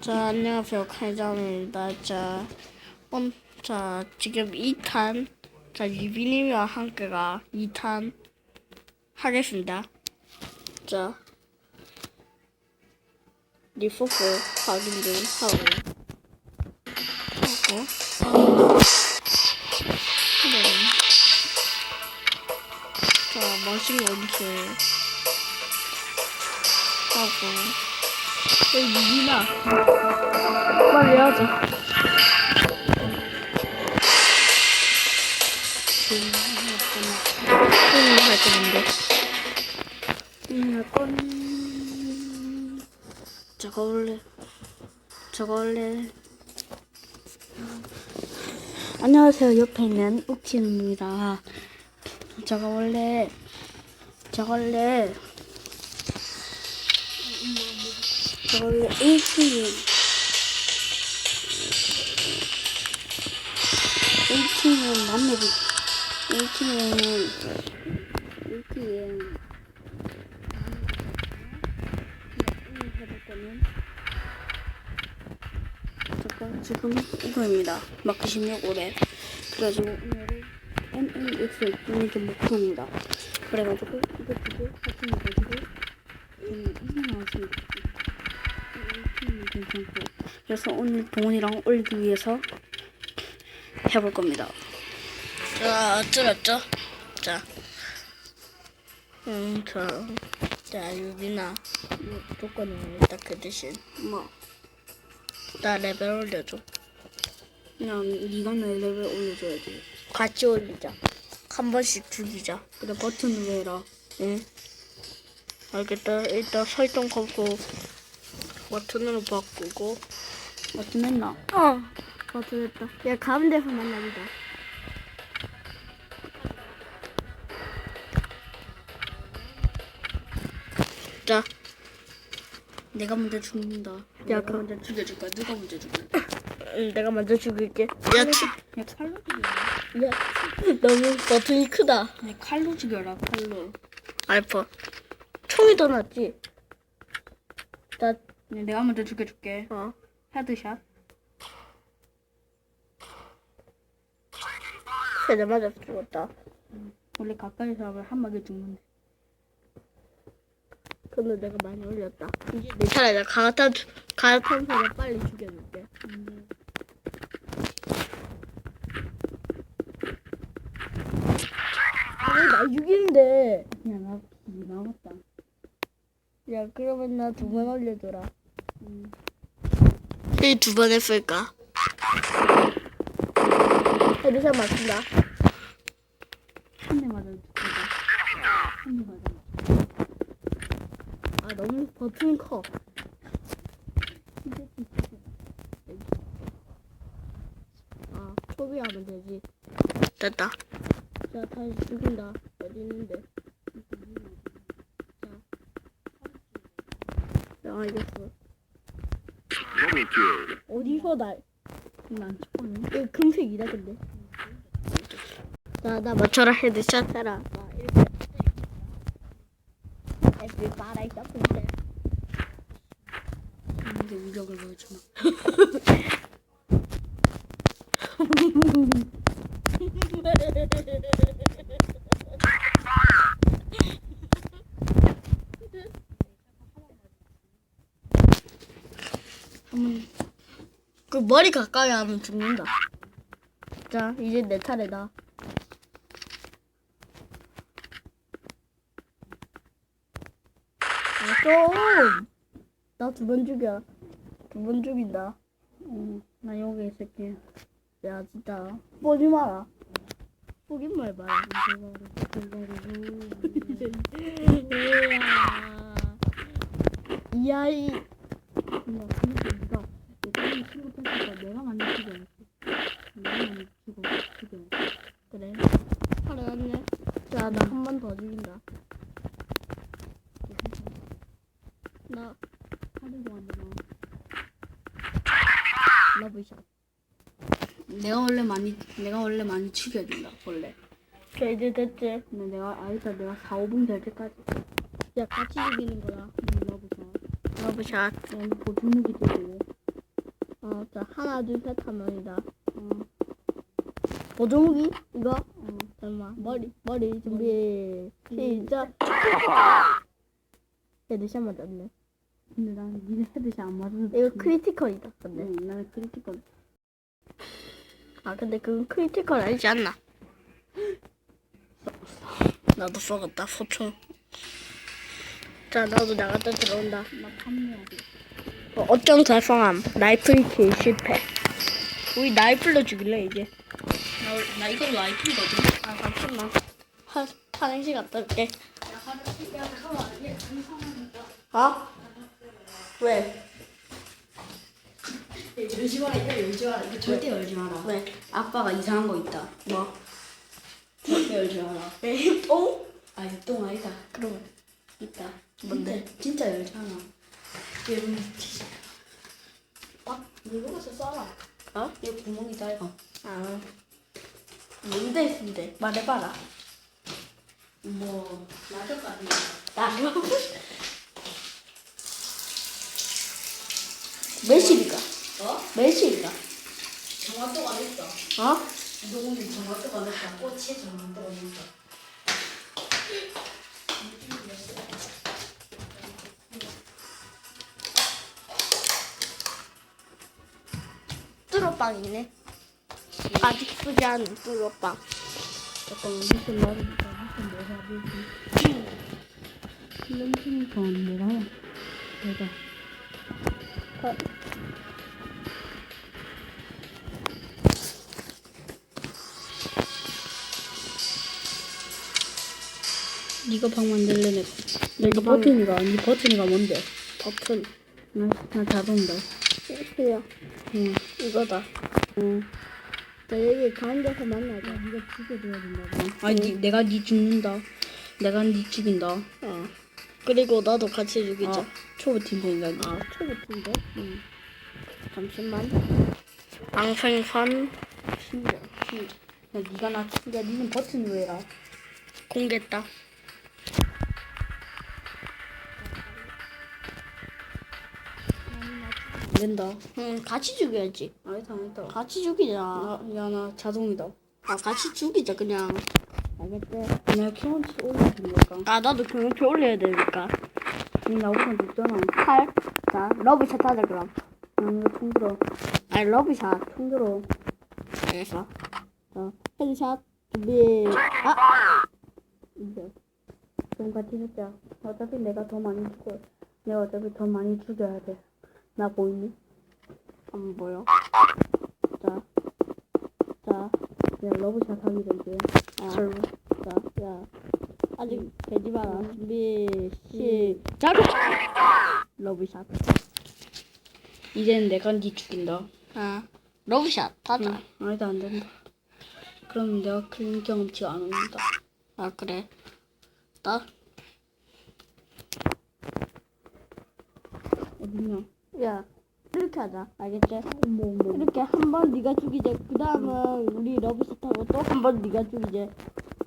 자, 안녕하세요. 칼장입니다. 자, 음, 자, 지금 2탄, 자, 유빈님과 함께가 2탄 하겠습니다. 자, 리포크 확인 좀 하고, 하고, 네. 자, 머신 원체 하고, 여기 유빈아. 빨리 건. 저거 원래. 저거 원래. 안녕하세요. 옆에 있는 우키입니다. 저거 원래. 저거 원래. 저거 원래 1층에. 1층은 남매비 1층에는 1층에 잠깐 지금 이거입니다. 마크 16올에 그래가지고 오늘은 MMX 유니트 목표입니다. 그래가지고 이거 두고 같이 해가지고 음, 이거 나왔습니다 음, 괜찮고 그래서 오늘 동원이랑 올리기 위해서 해볼 겁니다. 자, 들었죠? 자, 음, 자, 자, 유빈아, 이 조건은 일단 그 대신 뭐, 나 레벨 올려줘. 그냥 네가 내 레벨 올려줘야지. 같이 올리자. 한 번씩 죽이자. 그래 버튼 누르라. 응? 알겠다. 일단 설정 걷고 버튼으로 바꾸고. 버튼 했나? 어. 버튼 했다. 야, 가운데서 만납니다. 자, 내가 먼저 죽는다. 야, 내가 그- 먼저 죽여줄 거야. 누가 먼저? 야 응, 내가 먼저 죽일게. 야, 치, 칼로 죽여. 야, 너무 버튼이 크다. 야 칼로 죽여라. 칼로. 알파. 총이 더 낫지? 나, 야, 내가 먼저 죽여줄게. 어. 헤드샷. 세대 맞아 죽었다. 원래 가까이서 하면 한 방에 죽는데. 근데 내가 많이 올렸다. 이제 내 차례다. 가탄, 가탄 소리 빨리 죽여줄게. 음. 아니, 나 죽이는데. 야나 남았다. 야, 그러면 나 두 번 올려줘라. 음. 힐두 번 했을까? 헤드샷 맞춘다. 한 대 맞아 죽여라. 한대 맞아. 아, 너무 버튼이 커. 아, 소비하면 되지. 됐다. 자, 다시 죽인다. 어디 있는데? 자. 야, 알겠어. 어디서 날? 난 죽었네. 이거 금색이다, 근데. 자, 나 맞춰라. 헤드샷 해라. 자, 이렇게. Everybody jumping there. 근데 위력을 보여주마. 한번 그 머리 가까이 하면 죽는다. 자, 이제 내 차례다. 아, 좀! 나 두 번 죽여. 두 번 죽인다. 응. 나 여기 있을게. 야, 진짜. 보지 마라. 보긴 말 봐라. 이야. 이, 야, 내가 친구 뺐으니까 내가 많이 죽여야지. 내가 많이 죽어, 죽여. 그래. 살아났네. 자, 나 한 번 더 죽인다. 나, 하는 동안 내가 러브샷. 내가 원래 많이 내가 원래 많이 죽여준다 원래. 자, 이제 됐지. 근데 내가 아 일단 내가 4, 5분 될 때까지 야, 같이 죽이는 거야. 러브샷. 야, 이 보조무기 되고. 어, 자, 하나, 둘, 셋 하면 이다. 어. 보조무기? 이거? 어, 잠깐만. 머리, 머리 준비. 시작. 헤드샷 맞았네. 근데 난 니네 헤드샷 안 맞아서. 이거 크리티컬이다, 근데. 응, 나는 크리티컬. 아, 근데 그건 크리티컬 아니지 않나? 나도 쏘겠다, 소총. 자, 나도 나갔다 들어온다. 나 판매하고. 어, 어쩜 달성함. 라이플 킬 실패. 우리 라이플로 죽일래, 이제. 나, 나 이거 라이프거든. 아, 잠시만. 화, 화장실 갔다 올게. 어? 왜? 열지 마라, 이거 열지 마라. 이거 절대 열지 마라. 왜? 아빠가 이상한 거 있다. 뭐? 절대 열지 마라. 왜? 어? 아, 이똥 아니다. 그럼. 있다. 뭔데? 진짜, 진짜 열지 않아. 여러분, 아, 가서 쏴라. 어? 이거 구멍이다, 이거. 아. 뭔데, 근데? 말해봐라. 뭐, 나저까지. 나. 몇십이가? 어? 몇십이가? 정화도가 됐어. 어? 이동훈이 정화도가 됐다. 꽃이 정화도가 됐어. 뚜러빵이네. 아직 쓰지 않은 뚜러빵. 잠깐 무슨 말이니까 무슨 뭐가 되지? 필름팀 건 내가 해. 내가. 어. 네가 방 만들래 내가. 내가 방- 버튼이가 네 버튼이가 뭔데? 버튼. 나나다 본다. 그래요. 응. 이거다. 응. 자, 여기 가운데서 만나자. 네가 죽여줘야 된다고. 아니 니, 내가 네 죽는다. 내가 네 죽인다. 어. 그리고 나도 같이 죽이자. 아, 초보 팀 보인다. 아, 초보팀인데? 응. 잠시만. 방생선 신기해. 신기해. 야 네가 나 죽여. 니는 버튼으로 해라. 공개했다. 된다. 응, 같이 죽여야지. 알겠다 알겠다. 같이 죽이자. 야나 자동이다. 아, 같이 죽이자, 그냥. 알겠지? 내가 경험치 올려야 되니까. 아, 나도 경험치 올려야 되니까. 니 나보다 높잖아. 칼. 자, 러브샷 하자, 그럼. 난 이거 총 들어. 아니, 러브샷. 총 들어. 알겠어. 자, 헤드샷. 준비. 아! 이제 좀 같이 죽자. 어차피 내가 더 많이 죽어. 내가 어차피 더 많이 죽여야 돼. 나 보이니? 안 보여. 자, 자, 내가 러브샷 하기 전에. 아. 설마. 자, 야. 아직 되지 마라. 준비, 시작! 러브샷. 이제는 내가 니 죽인다. 아, 러브샷 하자. 응, 아니다 안 된다. 그럼 내가 클린 경험치가 안 온다. 아, 그래. 나, 어딨냐? 야, 이렇게 하자. 알겠지? 어머 어머. 이렇게 한 번 네가 죽이제. 그 다음은 우리 러브샷 하고 또 한 번 네가 죽이제.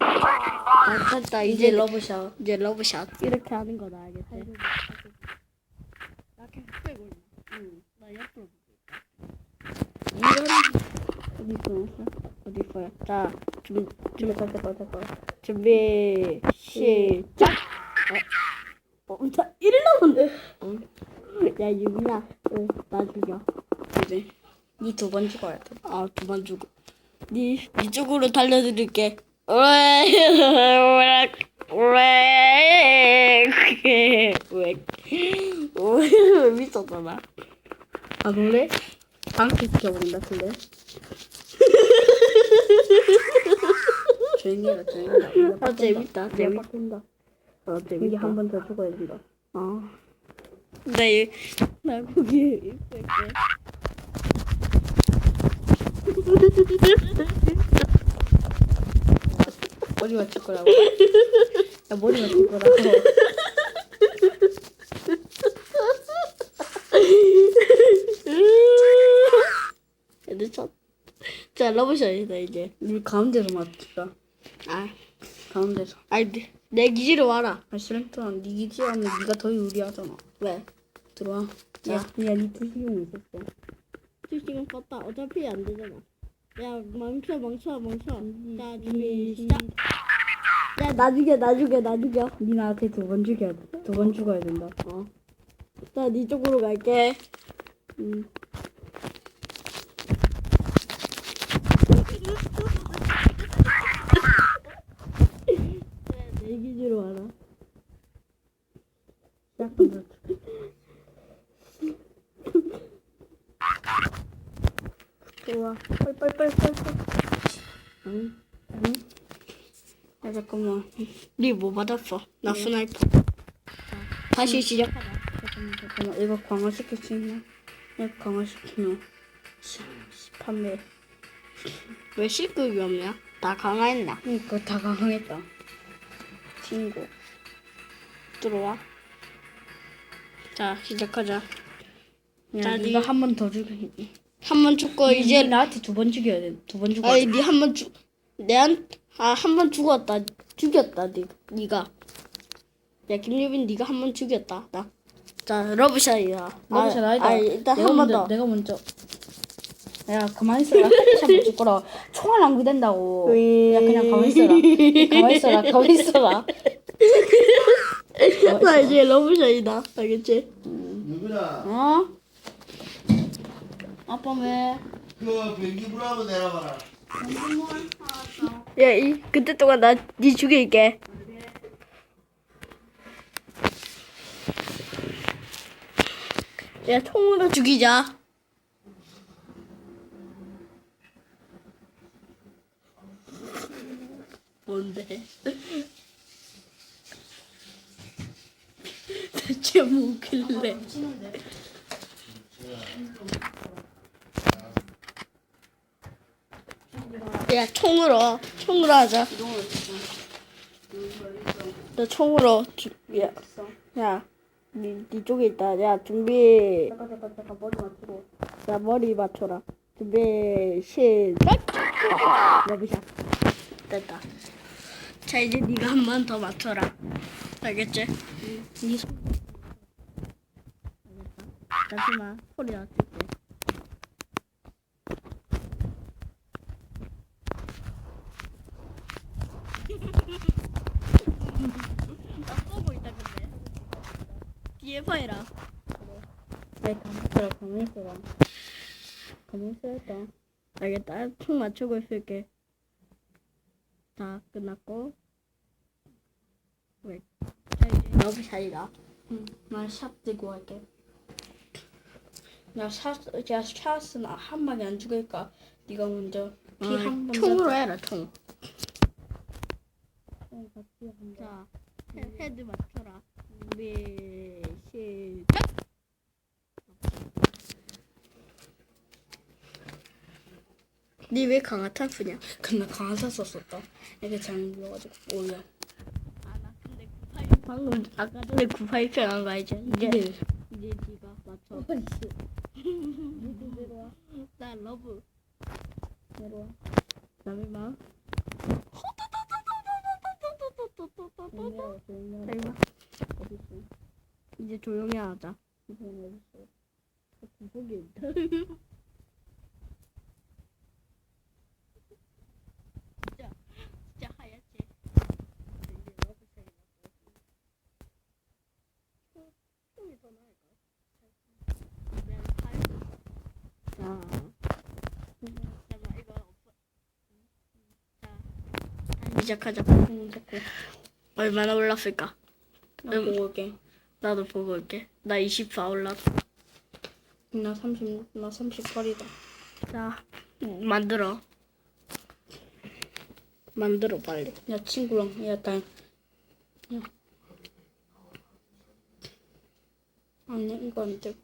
아, 됐다. 이제 이제 러브샷. 이제 러브샷. 이렇게 하는 거다. 알겠지? 나 계속 빼고 있나? 응. 나 옆으로 이런 어디 있어? 어디 있어요? 자, 준비, 준비 다 됐다 됐다. 준비, 시작! 어, 어, 나 1일 남았네. 어. 야, 유민아, 어, 나 죽여. 이제 니두 번 죽어야 돼. 아, 그만 죽어. 니, 니 쪽으로 달려드릴게. 왜, 왜, 왜, 왜, 왜, 미쳤잖아. 아 놀래? 방귀 시켜버린다 그래? 조용히 해라 조용히 해라 아, 재밌다, 재밌다. 재밌다 어, 여기 재밌다. 한번 더 죽어야 된다 어. 나, 이- 나 거기 있을게. 머리 맞출 거라고 야 머리 맞출 거라고 애들 쳤. 자, 러브샷이다, 이제. 우리 가운데로 맞추자 아, 가운데서 아니, 내, 내 기지로 와라. 아 싫다 니 기지하면 니가 더 유리하잖아 왜? 들어와. 야, 야, 니 투시용 있었어. 투시경 썼다. 어차피 안 되잖아. 야, 멈춰, 멈춰, 멈춰. 자, 준비, 시작. 야, 나 죽여, 나 죽여, 나 죽여. 니 나한테 두 번 죽여야 돼. 두 번 죽어야 된다. 어. 자, 네 쪽으로 갈게. 응. 내 기지로 와라. 시작한다. 좋아. 빨빨빨빨빨. 응. 응? 야, 잠깐만. 니뭐 받았어? 나 스나이퍼. 다시 시작하자. 잠깐만, 잠깐만. 이거 강화시킬 수 있나? 이거 강화시키면. 시, 시, 판매. 왜 C급이 없냐? 다 강화했나? 그니까 다 강화했다. 친구. 들어와. 자, 시작하자. 야, 자, 니가 니- 한번더 죽여. 한 번 죽고 이제 이제 나한테 두 번 죽여야 돼. 두 번 죽어야 아니 돼. 니한번 죽. 내한 아 한 번 죽었다. 죽였다. 니 니가. 야 김유빈 니가 한 번 죽였다. 나. 자 러브샷이야. 러브샷 아, 아니다. 아, 일단 내가 한 번 먼저, 더. 내가 먼저. 야, 가만히 있어라. 못 죽거라. 총알 낭비된다고. 야, 그냥 가만히 있어라. 가만히 있어라. 가만히 있어라. 나 이제 러브샷이다. 알겠지? 누구나 어? 아빠 왜? 그 변기 불하고 내려봐라. 야 이 그때 동안 나니 죽일게. 야 총으로 죽이자. 뭔데? 대체 뭐길래? 야 총으로 총으로 하자. 너 총으로 주, 야, 야, 니, 니 쪽에 있다. 야 준비. 야 머리 맞춰라. 준비 시작. 러브샷. 됐다. 자 이제 네가 한 번 더 맞춰라. 알겠지? 네 손. 잠시만 소리 낮출게. 나 쏘고 있다 근데. 봐라. 아니, 가만히 있어라. 가만히 있어라. 가만히 있어야겠다. 알겠다. 총 맞추고 있을게. 자, 끝났고. 왜? 자, 이제 러브샷이다. 응, 난샷 들고 갈게. 야, 샷, 야, 샷은 한 마리 안 죽을까? 네가 먼저 피한 번. 총으로 해라, 총. 자, 헤, 헤드 맞춰라. 준비, 시작! 니왜 강화탄 쓰냐? 근데 강사 썼었다. 이게 잘못 불러가지고 몰라. 아, 나 근데 98, 방금 아까 전에 98편 한 거 알지? 이제, 근데 이제 니가 맞춰. 나 러브. 내려와. 내려와. 내려와. 진짜 진짜 하얗지. 이제 러브색이 나고. 총이 더 나을까? 내가 하얗게. 자. 잠깐만 이거 없어. 자. 다시 시작하자. 응, 자꾸. 얼마나 올랐을까? 나 음. 보고 올게. 나도 보고 올게. 나 24 올랐어. 나 30, 나 38이다. 자, 만들어. 만들어 빨리. 야, 친구랑, 야, 나, 야. 아니, 이거 안 되고.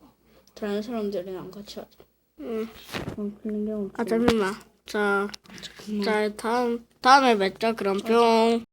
다른 사람들이랑 같이 하자. 응. 그럼 그런 경우. 아 잠시만. 자. 자 다음 다음에 맺자 그럼 뿅.